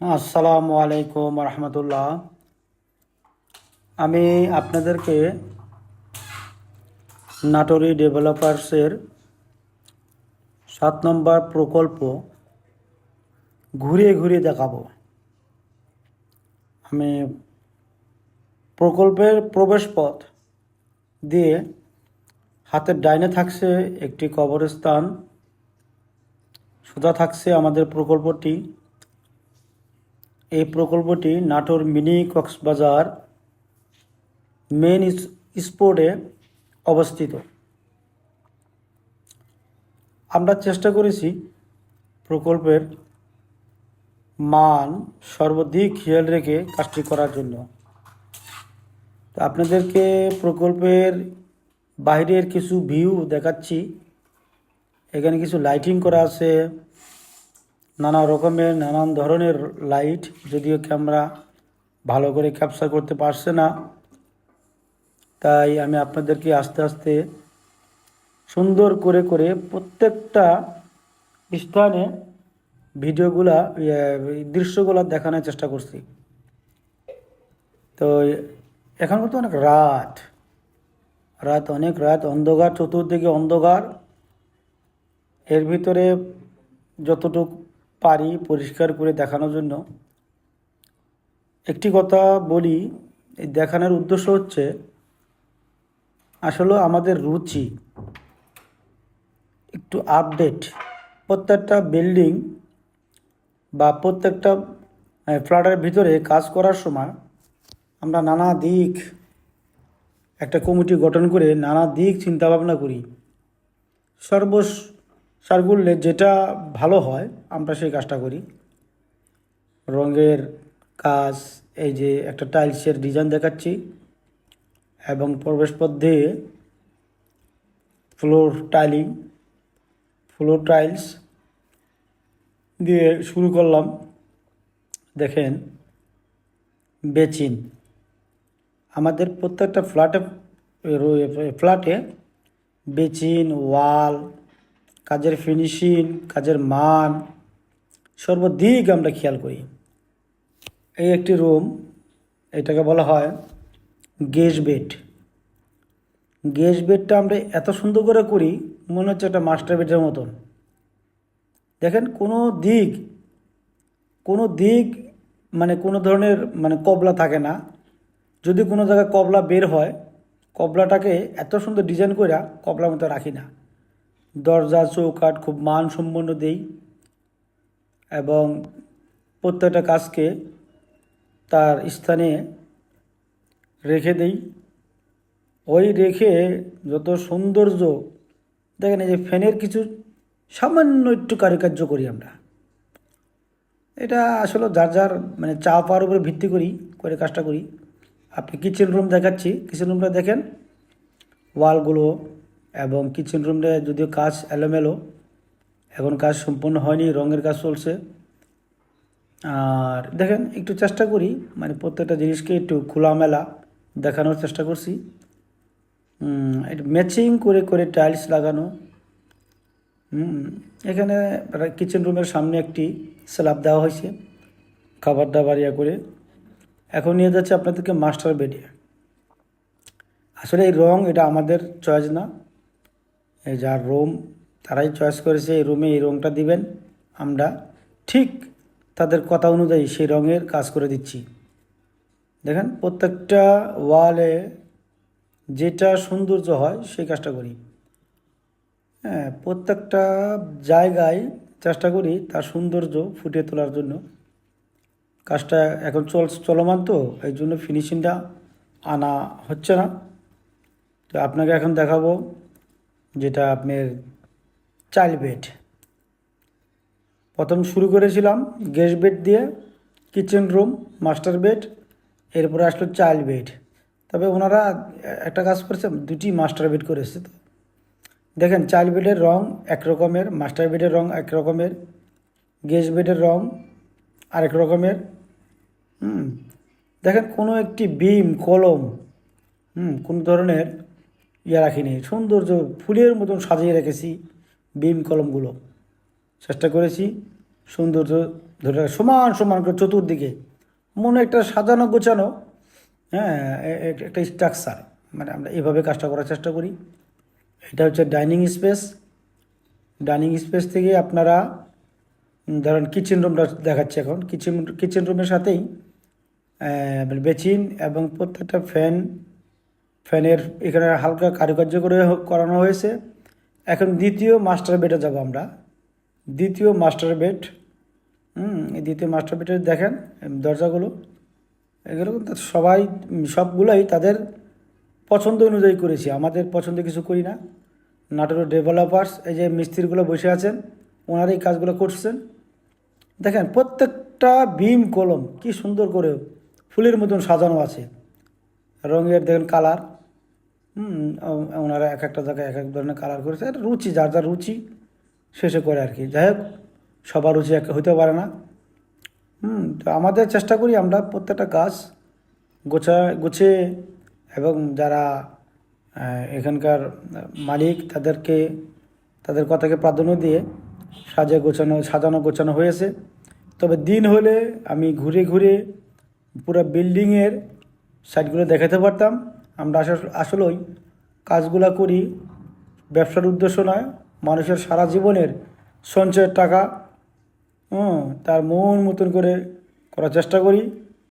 আসসালামু আলাইকুম রহমতুল্লাহ। আমি আপনাদেরকে নাটোরি ডেভেলপার্সের সাত নম্বর প্রকল্প ঘুরিয়ে ঘুরিয়ে দেখাবো। আমি প্রকল্পের প্রবেশপথ দিয়ে হাতের ডাইনে থাকছে একটি কবরস্থান, সোজা থাকছে আমাদের প্রকল্পটি। এই প্রকল্পটি নাটোর মিনি কক্সবাজার মেন স্পোর্টে অবস্থিত। আমরা চেষ্টা করেছি প্রকল্পের মান সর্বাধিক খেয়াল রেখে কাজটি করার জন্য। আপনাদেরকে প্রকল্পের বাইরের কিছু ভিউ দেখাচ্ছি। এখানে কিছু লাইটিং করা আছে। নানা রকমের নানান ধরনের লাইট যদিও ক্যামেরা ভালো করে ক্যাপচার করতে পারছে না। তাই আমি আপনাদেরকে আস্তে আস্তে সুন্দর করে করে প্রত্যেকটা স্থানে ভিডিওগুলা ইয়ে, দৃশ্যগুলো দেখানোর চেষ্টা করছি। তো এখন তো অনেক রাত। রাত অনেক রাত অন্ধকার চতুর্দিকে অন্ধকার। এর ভিতরে যতটুকু পারি পরিষ্কার করে দেখানোর জন্য, একটি কথা বলি, এই দেখানোর উদ্দেশ্য হচ্ছে, আসলে আমাদের রুচি, একটু আপডেট প্রত্যেকটা বিল্ডিং বা প্রত্যেকটা ফ্ল্যাটের ভিতরে কাজ করার সময় আমরা নানা দিক, একটা কমিটি গঠন করে নানা দিক চিন্তা ভাবনা করি সর্ব সারগুললে যেটা ভালো হয়, আমরা সেই কাজটা করি। রঙের কাজ, এই যে একটা টাইলসের ডিজাইন দেখাচ্ছি এবং প্রবেশপথ দিয়ে ফ্লোর টাইলিং, ফ্লোর টাইলস দিয়ে শুরু করলাম। দেখেন, বেচিন। আমাদের প্রত্যেকটা ফ্ল্যাটে ফ্ল্যাটে বেচিন, ওয়াল কাজের ফিনিশিং কাজের মান, সর্বদিক আমরা খেয়াল করি। এই একটি রুম এটাকে বলা হয় গেজ বেড গেজ বেডটা আমরা এত সুন্দর করে করি, মনে হচ্ছে একটা মাস্টার বেডের মতন। দেখেন, কোনো দিক কোনো দিক মানে কোনো ধরনের মানে কবলা থাকে না। যদি কোনো জায়গায় কবলা বের হয়, কবলাটাকে এত সুন্দর ডিজাইন করে কবলার মতো রাখি না। দরজা, চৌকাঠ খুব মানসম্পন্ন দেই এবং প্রত্যেকটা কাজকে তার স্থানে রেখে দেই। ওই রেখে যত সৌন্দর্য, দেখেন এই যে ফ্যানের কিছু সামান্য একটু কারুকার্য করি আমরা। এটা আসলে যার যার মানে চা পাওয়ার উপরে ভিত্তি করি, করে কাজটা করি। আপনি কিচেন রুম দেখাচ্ছি কিচেন রুমটা দেখেন। ওয়ালগুলো এবং কিচেন রুমটা যদিও কাজ এলোমেলো, এখন কাজ সম্পূর্ণ হয়নি, রঙের কাজ চলছে। আর দেখেন, একটু চেষ্টা করি মানে প্রত্যেকটা জিনিসকে একটু খোলামেলা দেখানোর চেষ্টা করছি। ম্যাচিং করে করে টাইলস লাগানো। এখানে কিচেন রুমের সামনে একটি স্ল্যাব দেওয়া হয়েছে, খাবার দাবার ইয়া করে। এখন নিয়ে যাচ্ছে আপনাদেরকে মাস্টার বেডে আসলে এই রং, এটা আমাদের চয়েস না। যার রুম, তারাই চয়েস করেছে, এই রুমে এই রংটা দিবেন। আমরা ঠিক তাদের কথা অনুযায়ী সেই রঙের কাজ করে দিচ্ছি। দেখেন, প্রত্যেকটা ওয়ালে যেটা সৌন্দর্য হয়, সেই কাজটা করি। হ্যাঁ প্রত্যেকটা জায়গায় চেষ্টা করি তার সৌন্দর্য ফুটিয়ে তোলার জন্য। কাজটা এখন চল, চলমান তো, এই জন্য ফিনিশিংটা আনা হচ্ছে না। তো আপনাকে এখন দেখাবো যেটা আপনার চাইল্ড বেড। প্রথম শুরু করেছিলাম গেস্ট বেড দিয়ে, কিচেন রুম, মাস্টার বেড, এরপরে আসলো চাইল্ড বেড। তবে ওনারা একটা কাজ করেছে, দুটি মাস্টার বেড করেছে তো। দেখেন, চাইল্ড বেডের রং এক রকমের, মাস্টার বেডের রং এক রকমের, গেস্ট বেডের রং আরেক রকমের। হুম, দেখেন কোনো একটি বিম, কলম, হুম, কোনো ধরনের ইয়ে রাখিনি, সৌন্দর্য ফুলের মতন সাজিয়ে রেখেছি বিম কলমগুলো। চেষ্টা করেছি সৌন্দর্য ধরে সমান সমান করে চতুর্দিকে। মনে একটা সাজানো গোছানো হ্যাঁ একটা স্ট্রাকচার মানে আমরা এভাবে কাজটা করার চেষ্টা করি। এটা হচ্ছে ডাইনিং স্পেস ডাইনিং স্পেস থেকে আপনারা ধরেন কিচেন রুমটা দেখাচ্ছে এখন। কিচেন কিচেন রুমের সাথেই বেচিন এবং প্রত্যেকটা ফ্যান ফ্যানের এখানে হালকা কারুকার্য করে করানো হয়েছে। এখন দ্বিতীয় মাস্টার বেডে যাব আমরা। দ্বিতীয় মাস্টার বেড। হুম, এই দ্বিতীয় মাস্টার বেডে দেখেন দরজাগুলো। এগুলো সবাই সবগুলোই তাদের পছন্দ অনুযায়ী করেছি। আমাদের পছন্দ কিছু করি না। নাটোরের ডেভেলপার্স, এই যে মিস্ত্রিগুলো বসে আছেন ওনারা এই কাজগুলো করছেন। দেখেন, প্রত্যেকটা বিম কলম কি সুন্দর করে ফুলের মতন সাজানো আছে। রঙের দেখেন কালার। হুম ওনারা এক একটা জায়গায় এক এক ধরনের কালার করেছে। এটা রুচি, যার যার রুচি শেষে করে আর কি। যাই হোক, সবার রুচি এক হতে পারে না। হুম, তো আমাদের চেষ্টা করি আমরা প্রত্যেকটা গাছ গোছা গুছিয়ে এবং যারা এখানকার মালিক তাদেরকে, তাদের কথাকে প্রাধান্য দিয়ে সাজে গোছানো, সাজানো, গোছানো হয়েছে। তবে দিন হলে আমি ঘুরে ঘুরে পুরো বিল্ডিংয়ের সাইডগুলো দেখাতে পারতাম। আমরা আসলে আসলেই কাজগুলো করি, ব্যবসার উদ্দেশ্য নয়, মানুষের সারা জীবনের সঞ্চয়ের টাকা তার মন মতন করে করার চেষ্টা করি।